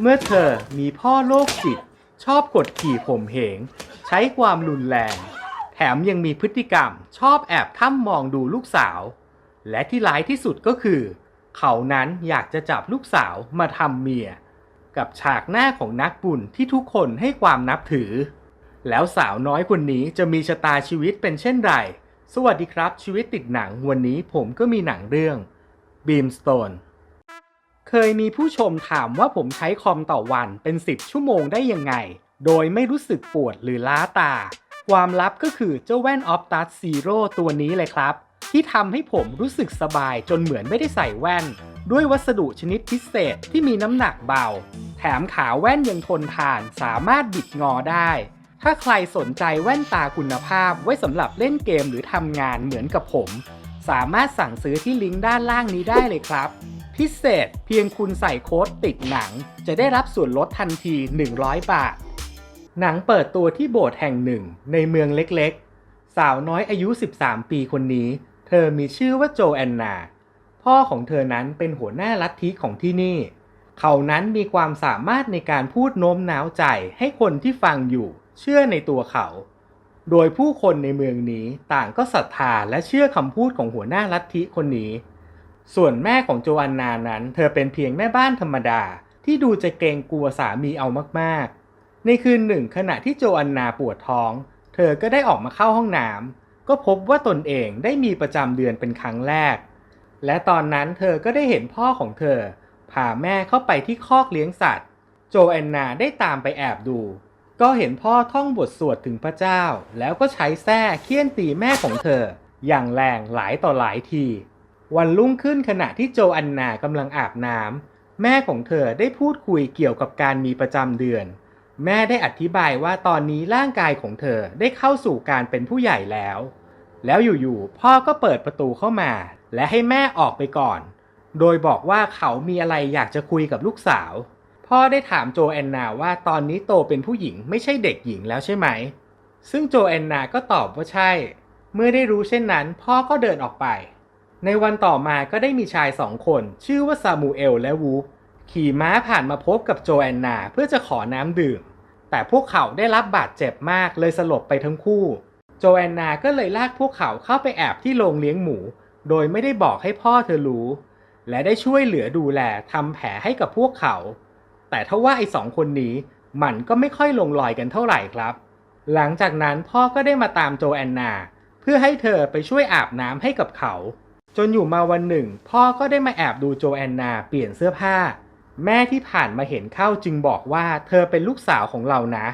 เมื่อเธอมีพ่อโรคจิต ชอบกดขี่ข่มเหง ใช้ความรุนแรง แถมยังมีพฤติกรรมชอบแอบถ้ำมองดูลูกสาว และที่ร้ายที่สุดก็คือ เขานั้นอยากจะจับลูกสาวมาทำเมีย กับฉากหน้าของนักบุญที่ทุกคนให้ความนับถือ แล้วสาวน้อยคนนี้จะมีชะตาชีวิตเป็นเช่นไร สวัสดีครับชีวิตติดหนังวันนี้ผมก็มีหนังเรื่อง Beamstone เคยมีผู้ชมถามว่าผมใช้คอมต่อวันเป็น 10 ชั่วโมงได้ยังไง โดยไม่รู้สึกปวดหรือล้าตา ความลับก็คือเจ้าแว่น Optus Zero ตัวนี้เลยครับ ที่ทำให้ผมรู้สึกสบายจนเหมือนไม่ได้ใส่แว่น ด้วยวัสดุชนิดพิเศษที่มีน้ำหนักเบา แถมขาแว่นยังทนทานสามารถบิดงอได้ ถ้าใครสนใจแว่นตาคุณภาพไว้สำหรับเล่นเกมหรือทำงานเหมือนกับผม สามารถสั่งซื้อที่ลิงก์ด้านล่างนี้ได้เลยครับ พิเศษเพียงคุณใส่โค้ดติดหนัง จะได้รับส่วนลดทันที 100 บาท หนังเปิดตัวที่โบสถ์แห่งหนึ่งในเมืองเล็กๆ สาวน้อยอายุ 13 ปีคนนี้ เธอมีชื่อว่าโจแอนนา พ่อของเธอนั้นเป็นหัวหน้าลัทธิของที่นี่ เขานั้นมีความสามารถในการพูดโน้มน้าวใจให้คนที่ฟังอยู่ เชื่อในตัวเขา โดยผู้คนในเมืองนี้ต่างก็ศรัทธาและเชื่อคำพูดของหัวหน้าลัทธิคนนี้ ส่วนแม่ของโจอันนานั้น เธอเป็นเพียงแม่บ้านธรรมดาที่ดูจะเกรงกลัวสามีเอามากๆ ในคืนหนึ่งขณะที่โจอันนาปวดท้อง เธอก็ได้ออกมาเข้าห้องน้ำก็พบว่าตนเองได้มีประจำเดือนเป็นครั้งแรก และตอนนั้นเธอก็ได้เห็นพ่อของเธอ พาแม่เข้าไปที่คอกเลี้ยงสัตว์ โจแอนนาได้ตามไปแอบดู ก็เห็นพ่อท่องบทสวดถึงพระเจ้า แล้วก็ใช้แส้เคี่ยนตีแม่ของเธอ อย่างแรงหลายต่อหลายที วันรุ่งขึ้นขณะที่โจอันนากำลังอาบน้ำแม่ของเธอได้พูดคุยเกี่ยวกับการมีประจำเดือน แม่ได้อธิบายว่าตอนนี้ร่างกายของเธอได้เข้าสู่การเป็นผู้ใหญ่แล้ว แล้วอยู่ๆพ่อก็เปิดประตูเข้ามา และให้แม่ออกไปก่อน โดยบอกว่าเขามีอะไรอยากจะคุยกับลูกสาว พ่อได้ถามโจแอนนาว่าตอนนี้โตเป็นผู้หญิงไม่ใช่เด็กหญิงแล้วใช่ไหม ซึ่งโจแอนนาก็ตอบว่าใช่ เมื่อได้รู้เช่นนั้น พ่อก็เดินออกไป ในวันต่อมาก็ได้มีชายสองคน ชื่อว่าซามูเอลและวูฟขี่ม้าผ่านมาพบกับโจแอนนาเพื่อจะขอน้ำดื่ม แต่พวกเขาได้รับบาดเจ็บมากเลยสลบไปทั้งคู่ โจแอนนาก็เลยลากพวกเขาเข้าไปแอบที่โรงเลี้ยงหมู โดยไม่ได้บอกให้พ่อเธอรู้ และได้ช่วยเหลือดูแลทำแผลให้กับพวกเขา แต่ถ้าว่าไอ้สองคนนี้มันก็ไม่ค่อยลงรอยกันเท่าไหร่ครับ หลังจากนั้นพ่อก็ได้มาตามโจแอนนา เพื่อให้เธอไปช่วยอาบน้ำให้กับเขา จนอยู่มาวันหนึ่ง พ่อก็ได้มาแอบดูโจแอนนาเปลี่ยนเสื้อผ้า แม่ที่ผ่านมาเห็นเข้าจึงบอกว่าเธอเป็นลูกสาวของเรานะ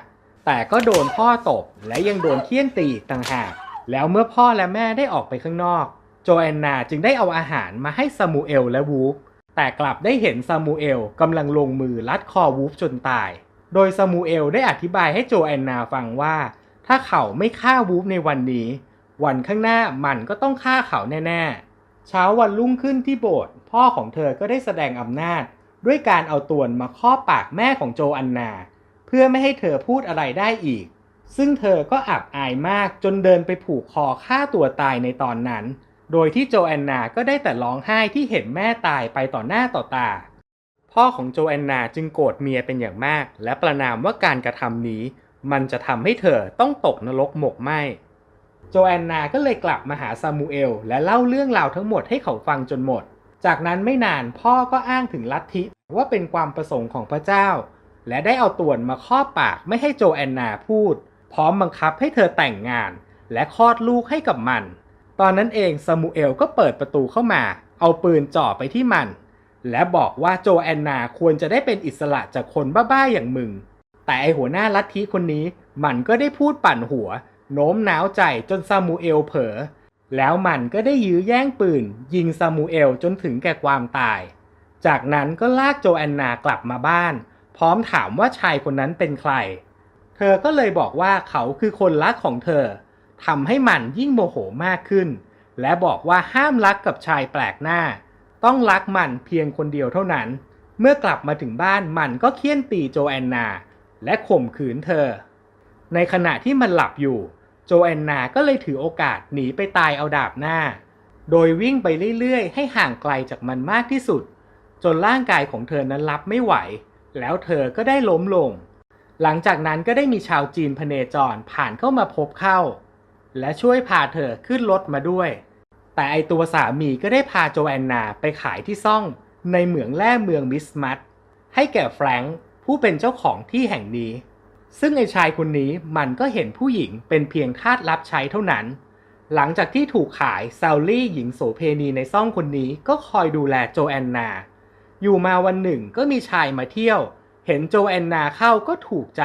แต่ก็โดนพ่อตบและยังโดนเคี่ยนตีต่างหาก แล้วเมื่อพ่อและแม่ได้ออกไปข้างนอก โจแอนนาจึงได้เอาอาหารมาให้ซามูเอลและวูฟแต่กลับได้เห็นซามูเอลกำลังลงมือลัดคอวูฟจนตาย โดยซามูเอลได้อธิบายให้โจแอนนาฟังว่า ถ้าเขาไม่ฆ่าวูฟในวันนี้ วันข้างหน้ามันก็ต้องฆ่าเขาแน่ๆ เช้าวันรุ่งขึ้นที่โบสถ์พ่อของเธอก็ได้แสดงอำนาจ ด้วยการเอาตวนมาครอบปากแม่ของโจอันนา เพื่อไม่ให้เธอพูดอะไรได้อีก ซึ่งเธอก็อับอายมากจนเดินไปผูกคอฆ่าตัวตายในตอนนั้น โดยที่โจแอนนาก็ได้แต่ร้องไห้ที่เห็นแม่ตายไปต่อหน้าต่อตา พ่อของโจแอนนาจึงโกรธเมียเป็นอย่างมาก และประนามว่าการกระทำนี้ มันจะทำให้เธอต้องตกนรกหมกไหม โจแอนนาก็เลยกลับมาหาซามูเอล และเล่าเรื่องราวทั้งหมดให้เขาฟังจนหมด จากนั้นไม่นานพ่อก็อ้างถึงลัทธิว่าเป็นความประสงค์ของพระเจ้า และได้เอาตวนมาครอบปากไม่ให้โจแอนนาพูด พร้อมบังคับให้เธอแต่งงาน และคลอดลูกให้กับมัน ตอนนั้นเองซามูเอลก็เปิดประตูเข้ามา เอาปืนจ่อไปที่มัน และบอกว่าโจแอนนาควรจะได้เป็นอิสระจากคนบ้าๆอย่างมึง แต่ไอหัวหน้าลัทธิคนนี้มันก็ได้พูดปั่นหัว โน้มน้าวใจจนซามูเอลเผลอแล้วมันก็ได้ยื้อแย่งปืน ยิงซามูเอลจนถึงแก่ความตาย จากนั้นก็ลากโจแอนนากลับมาบ้าน พร้อมถามว่าชายคนนั้นเป็นใคร เธอก็เลยบอกว่าเขาคือคนรักของเธอทำให้มันยิ่งโมโหมากขึ้น และบอกว่าห้ามรักกับชายแปลกหน้า ต้องรักมันเพียงคนเดียวเท่านั้น เมื่อกลับมาถึงบ้านมันก็เคี่ยนตีโจแอนนา และข่มขืนเธอ ในขณะที่มันหลับอยู่ โจแอนนาก็เลยถือโอกาสหนีไปตายเอาดาบหน้า โดยวิ่งไปเรื่อยๆ ให้ห่างไกลจากมันมากที่สุด จนร่างกายของเธอนั้นรับไม่ไหว แล้วเธอก็ได้ล้มลง หลังจากนั้นก็ได้มีชาวจีนพเนจรผ่านเข้ามาพบเข้า และช่วยพาเธอขึ้นรถมาด้วย แต่ไอตัวสามีก็ได้พาโจแอนนาไปขายที่ซ่องในเหมืองแร่เมืองมิสมัตให้แก่แฟรงค์ผู้เป็นเจ้าของที่แห่งนี้ ซึ่งไอชายคนนี้มันก็เห็นผู้หญิงเป็นเพียงทาสรับใช้เท่านั้น หลังจากที่ถูกขายซาลลี่หญิงโสเพณีในซ่องคนนี้ก็คอยดูแลโจแอนนา อยู่มาวันหนึ่งก็มีชายมาเที่ยว เห็นโจแอนนาเข้าก็ถูกใจ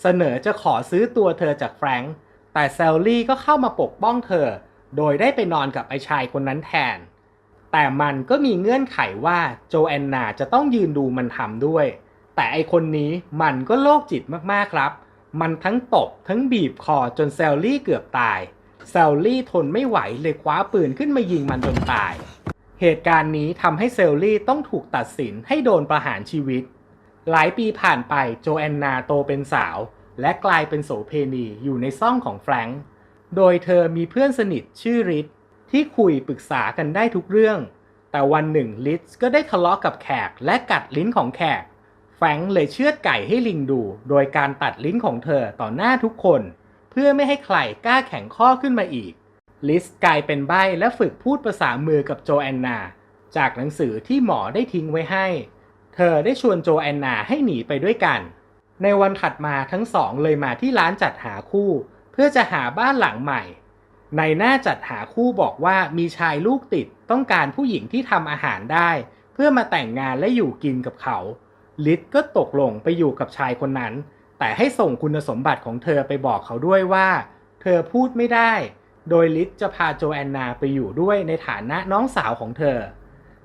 เสนอจะขอซื้อตัวเธอจากแฟรงค์แต่แซลลี่ก็เข้ามาปกป้องเธอ โดยได้ไปนอนกับไอชายคนนั้นแทน แต่มันก็มีเงื่อนไขว่าโจแอนนาจะต้องยืนดูมันทำด้วย แต่ไอคนนี้มันก็โรคจิตมากๆครับ มันทั้งตบทั้งบีบคอจนแซลลี่เกือบตาย แซลลี่ทนไม่ไหวเลยคว้าปืนขึ้นมายิงมันจนตาย เหตุการณ์นี้ทำให้เซลลี่ต้องถูกตัดสินให้โดนประหารชีวิต หลายปีผ่านไปโจแอนนาโตเป็นสาว และกลายเป็นโสเพณีอยู่ในซ่องของแฟรงค์ โดยเธอมีเพื่อนสนิทชื่อริทที่คุยปรึกษากันได้ทุกเรื่อง แต่วันหนึ่งลิทก็ได้ทะเลาะกับแขกและกัดลิ้นของแขก ฟรงค์เลยเชือดไก่ให้ลิงดู โดยการตัดลิ้นของเธอต่อหน้าทุกคน เพื่อไม่ให้ใครกล้าแข่งข้อขึ้นมาอีก ลิสกลายเป็นใบ้และฝึกพูดภาษามือกับโจแอนนา จากหนังสือที่หมอได้ทิ้งไว้ให้ เธอได้ชวนโจแอนนาให้หนีไปด้วยกัน ในวันถัดมาทั้งสองเลยมาที่ร้านจัดหาคู่ เพื่อจะหาบ้านหลังใหม่ ในหน้าจัดหาคู่บอกว่ามีชายลูกติดต้องการผู้หญิงที่ทำอาหารได้ เพื่อมาแต่งงานและอยู่กินกับเขา ลิศก็ตกลงไปอยู่กับชายคนนั้น แต่ให้ส่งคุณสมบัติของเธอไปบอกเขาด้วยว่า เธอพูดไม่ได้ โดยลิศจะพาโจแอนนาไปอยู่ด้วยในฐานะน้องสาวของเธอ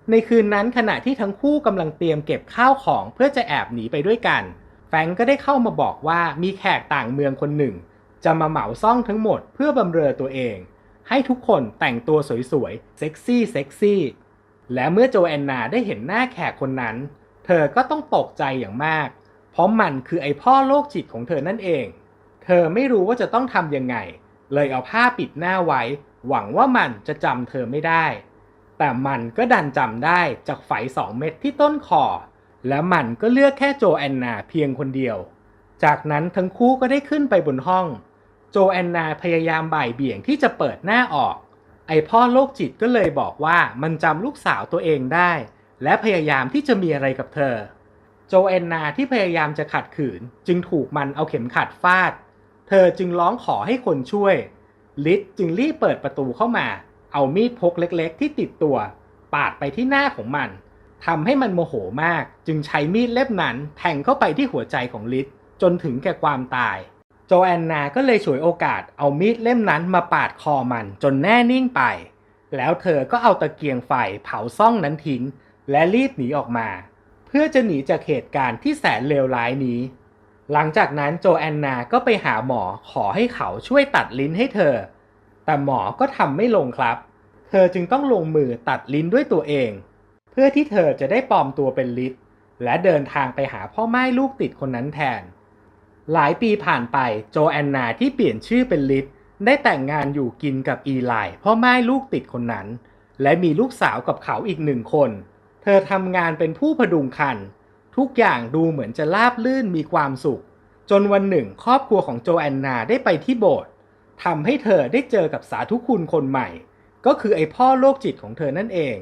ในคืนนั้นขณะที่ทั้งคู่กำลังเตรียมเก็บข้าวของเพื่อจะแอบหนีไปด้วยกัน แฟงก์ก็ได้เข้ามาบอกว่ามีแขกต่างเมืองคนหนึ่ง จะมาเหมาซ่องทั้งหมดเพื่อบำเรอตัวเอง ให้ทุกคนแต่งตัวสวยๆเซ็กซี่เซ็กซี่และเมื่อโจแอนนาได้เห็นหน้าแขกคนนั้น เธอก็ต้องตกใจอย่างมาก เพราะมันคือไอพ่อโรคจิตของเธอนั่นเอง เธอไม่รู้ว่าจะต้องทำยังไง เลยเอาผ้าปิดหน้าไว้ หวังว่ามันจะจำเธอไม่ได้ แต่มันก็ดันจำได้จากไฝสองเม็ดที่ต้นคอ และมันก็เลือกแค่โจแอนนาเพียงคนเดียว จากนั้นทั้งคู่ก็ได้ขึ้นไปบนห้อง โจแอนนาพยายามบ่ายเบี่ยงที่จะเปิดหน้าออก ไอพ่อโรคจิตก็เลยบอกว่ามันจำลูกสาวตัวเองได้ และพยายามที่จะมีอะไรกับเธอ โจแอนนาที่พยายามจะขัดขืนจึงถูกมันเอาเข็มขัดฟาด เธอจึงร้องขอให้คนช่วย ลิศจึงรีบเปิดประตูเข้ามา เอามีดพกเล็กๆ ที่ติดตัว ปาดไปที่หน้าของมันทำให้มันโมโหมาก จึงใช้มีดเล่มนั้นแทงเข้าไปที่หัวใจของลิศจนถึงแก่ความตาย โจแอนนาก็เลยฉวยโอกาสเอามีดเล่มนั้นมาปาดคอมันจนแน่นิ่งไป แล้วเธอก็เอาตะเกียงไฟเผาซ่องนั้นทิ้ง และรีบหนีออกมา เพื่อจะหนีจากเหตุการณ์ที่แสนเลวร้ายนี้ หลังจากนั้นโจแอนนาก็ไปหาหมอขอให้เขาช่วยตัดลิ้นให้เธอ แต่หมอก็ทำไม่ลงครับ เธอจึงต้องลงมือตัดลิ้นด้วยตัวเอง เพื่อที่เธอจะได้ปลอมตัวเป็นลิศและเดินทางไปหาพ่อไม้ลูกติดคนนั้นแทน หลายปีผ่านไปโจแอนนาที่เปลี่ยนชื่อเป็นลิศได้แต่งงานอยู่กินกับอีไลพ่อไม้ลูกติดคนนั้น และมีลูกสาวกับเขาอีกหนึ่งคน เธอทำงานเป็นผู้พดุงคัน ทุกอย่างดูเหมือนจะราบลื่นมีความสุข จนวันหนึ่งครอบครัวของโจแอนนาได้ไปที่โบสถ์ทำให้เธอได้เจอกับสาธุคุณคนใหม่ ก็คือไอพ่อโรคจิตของเธอนั่นเอง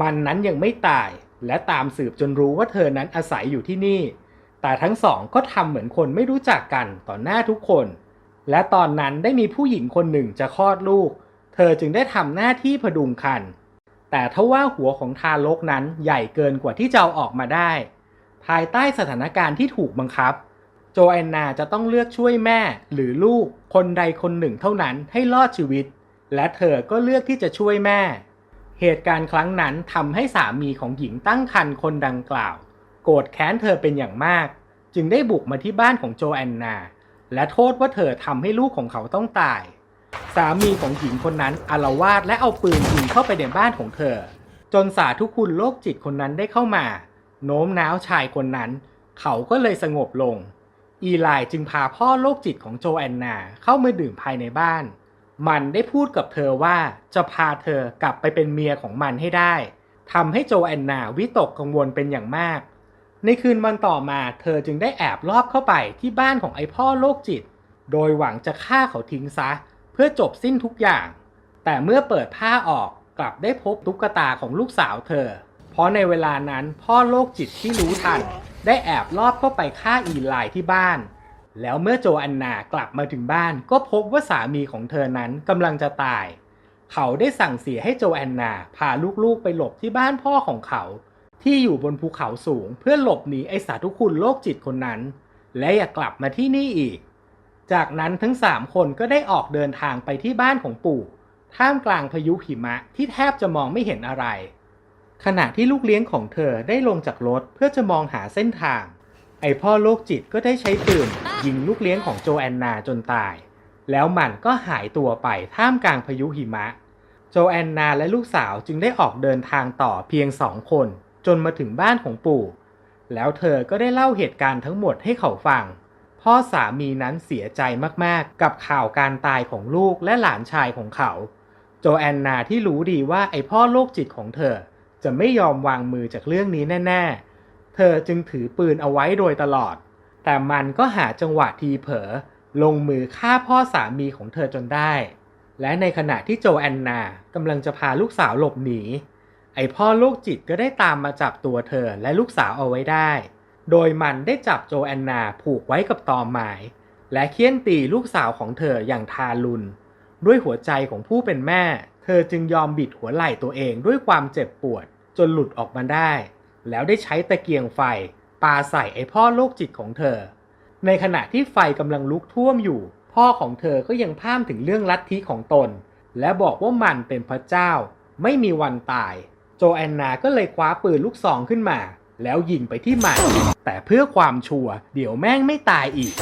มันนั้นยังไม่ตายและตามสืบจนรู้ว่าเธอนั้นอาศัยอยู่ที่นี่ แต่ทั้งสองก็ทำเหมือนคนไม่รู้จักกันต่อหน้าทุกคน และตอนนั้นได้มีผู้หญิงคนหนึ่งจะคลอดลูก เธอจึงได้ทำหน้าที่พดุงคัน แต่ถ้าว่าหัวของทารกนั้นใหญ่เกินกว่าที่จะเอาออกมาได้ ภายใต้สถานการณ์ที่ถูกบังคับ โจแอนนาจะต้องเลือกช่วยแม่หรือลูกคนใดคนหนึ่งเท่านั้นให้รอดชีวิต และเธอก็เลือกที่จะช่วยแม่ เหตุการณ์ครั้งนั้นทำให้สามีของหญิงตั้งครรภ์คนดังกล่าว โกรธแค้นเธอเป็นอย่างมาก จึงได้บุกมาที่บ้านของโจแอนนา และโทษว่าเธอทำให้ลูกของเขาต้องตาย สามีของหญิงคนนั้นอารวาสและเอาปืนยิงเข้าไปในบ้านของเธอ จนสาธุคุณโรคจิตคนนั้นได้เข้ามา โน้มน้าวชายคนนั้น เขาก็เลยสงบลง อีไลจึงพาพ่อโรคจิตของโจแอนนาเข้ามาดื่มภายในบ้าน มันได้พูดกับเธอว่าจะพาเธอกลับไปเป็นเมียของมันให้ได้ทำให้โจแอนนาวิตกกังวลเป็นอย่างมาก ในคืนวันต่อมาเธอจึงได้แอบลอบเข้าไปที่บ้านของไอพ่อโรคจิต โดยหวังจะฆ่าเขาทิ้งซะ เพื่อจบสิ้นทุกอย่าง แต่เมื่อเปิดผ้าออกกลับได้พบตุ๊กตาของลูกสาวเธอ เพราะในเวลานั้นพ่อโรคจิตที่รู้ทัน ได้แอบลอบเข้าไปฆ่าอีไลที่บ้าน แล้วเมื่อโจอันนากลับมาถึงบ้าน ก็พบว่าสามีของเธอนั้นกำลังจะตาย เขาได้สั่งเสียให้โจแอนนาพาลูกๆไปหลบที่บ้านพ่อของเขา ที่อยู่บนภูเขาสูงเพื่อหลบหนีไอสาธุคุณโรคจิตคนนั้น และอย่ากลับมาที่นี่อีก จากนั้นทั้งสามคนก็ได้ออกเดินทางไปที่บ้านของปู่ ท่ามกลางพายุหิมะที่แทบจะมองไม่เห็นอะไร ขณะที่ลูกเลี้ยงของเธอได้ลงจากรถเพื่อจะมองหาเส้นทาง ไอพ่อโรคจิตก็ได้ใช้ปืนยิงลูกเลี้ยงของโจแอนนาจนตาย แล้วมันก็หายตัวไปท่ามกลางพายุหิมะ โจแอนนาและลูกสาวจึงได้ออกเดินทางต่อเพียงสองคน จนมาถึงบ้านของปู่ แล้วเธอก็ได้เล่าเหตุการณ์ทั้งหมดให้เขาฟัง พ่อสามีนั้นเสียใจมากๆ กับข่าวการตายของลูกและหลานชายของเขา โจแอนนาที่รู้ดีว่าไอพ่อโรคจิตของเธอ จะไม่ยอมวางมือจากเรื่องนี้แน่ ๆ เธอจึงถือปืนเอาไว้โดยตลอด แต่มันก็หาจังหวะทีเผลอลงมือฆ่าพ่อสามีของเธอจนได้ และในขณะที่โจแอนนากำลังจะพาลูกสาวหลบหนี ไอพ่อโรคจิตก็ได้ตามมาจับตัวเธอและลูกสาวเอาไว้ได้ โดยมันได้จับโจแอนนาผูกไว้กับตอไม้และเคี่ยนตีลูกสาวของเธออย่างทารุณ ด้วยหัวใจของผู้เป็นแม่ เธอจึงยอมบิดหัวไหล่ตัวเองด้วยความเจ็บปวด จนหลุดออกมาได้ แล้วได้ใช้ตะเกียงไฟปาใส่ไอพ่อโรคจิตของเธอ ในขณะที่ไฟกำลังลุกท่วมอยู่ พ่อของเธอก็ยังพร่ำถึงเรื่องลัทธิของตน และบอกว่ามันเป็นพระเจ้า ไม่มีวันตาย โจแอนนาก็เลยคว้าปืนลูกซองขึ้นมา แล้วยิงไปที่มัน แต่เพื่อความชัวร์เดี๋ยวแม่งไม่ตายอีก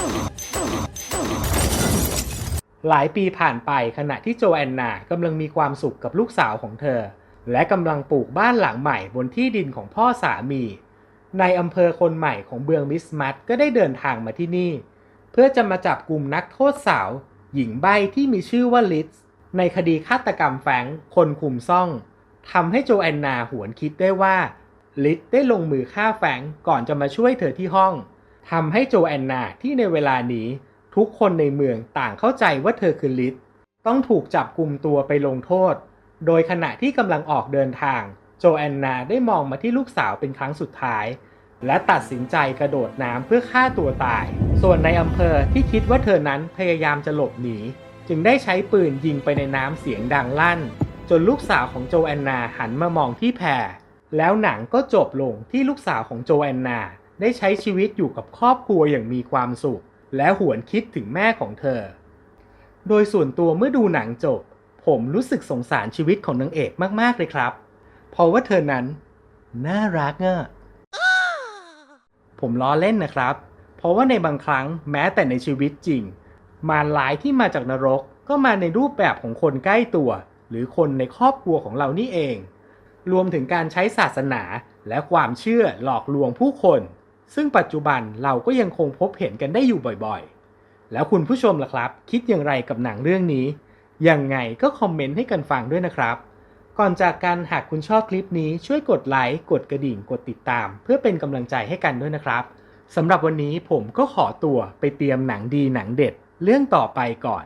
หลายปีผ่านไปขณะที่โจแอนนากำลังมีความสุขกับลูกสาวของเธอ และกำลังปลูกบ้านหลังใหม่บนที่ดินของพ่อสามี ในอำเภอคนใหม่ของเบืองมิสมัตก็ได้เดินทางมาที่นี่ เพื่อจะมาจับกลุ่มนักโทษสาว หญิงใบ้ที่มีชื่อว่าลิซในคดีฆาตกรรมแฝงคนคุมซ่องทำให้โจแอนนาหวนคิดได้ว่า ลิซได้ลงมือฆ่าแฝงก่อนจะมาช่วยเธอที่ห้องทำให้โจแอนนาที่ในเวลานี้ทุกคนในเมืองต่างเข้าใจว่าเธอคือลิซต้องถูกจับกลุ่มตัวไปลงโทษ โดยขณะที่กำลังออกเดินทาง โจแอนนาได้มองมาที่ลูกสาวเป็นครั้งสุดท้าย และตัดสินใจกระโดดน้ำเพื่อฆ่าตัวตาย ส่วนในอำเภอที่คิดว่าเธอนั้นพยายามจะหลบหนี จึงได้ใช้ปืนยิงไปในน้ำเสียงดังลั่น จนลูกสาวของโจแอนนาหันมามองที่แพร แล้วหนังก็จบลงที่ลูกสาวของโจแอนนา ได้ใช้ชีวิตอยู่กับครอบครัวอย่างมีความสุข และหวนคิดถึงแม่ของเธอ โดยส่วนตัวเมื่อดูหนังจบ ผมรู้สึกสงสารชีวิตของนางเอกมาก ๆ เลยครับ เพราะว่าเธอนั้น น่ารักอะผมล้อเล่นนะครับ เพราะว่าในบางครั้งแม้แต่ในชีวิตจริง มารร้ายที่มาจากนรกก็มาในรูปแบบของคนใกล้ตัว หรือคนในครอบครัวของเรานี่เอง รวมถึงการใช้ศาสนาและความเชื่อหลอกลวงผู้คน ซึ่งปัจจุบันเราก็ยังคงพบเห็นกันได้อยู่บ่อยๆ แล้วคุณผู้ชมล่ะครับ คิดอย่างไรกับหนังเรื่องนี้ ยังไงก็คอมเมนต์ให้กันฟังด้วยนะครับ ก่อนจากกันหากคุณชอบคลิปนี้ช่วยกดไลค์กดกระดิ่งกดติดตาม เพื่อเป็นกำลังใจให้กันด้วยนะครับสำหรับวันนี้ผมก็ขอตัวไปเตรียมหนังดีหนังเด็ด เรื่องต่อไปก่อน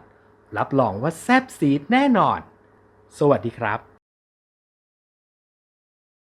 รับรองว่าแซ่บซีดแน่นอน สวัสดีครับ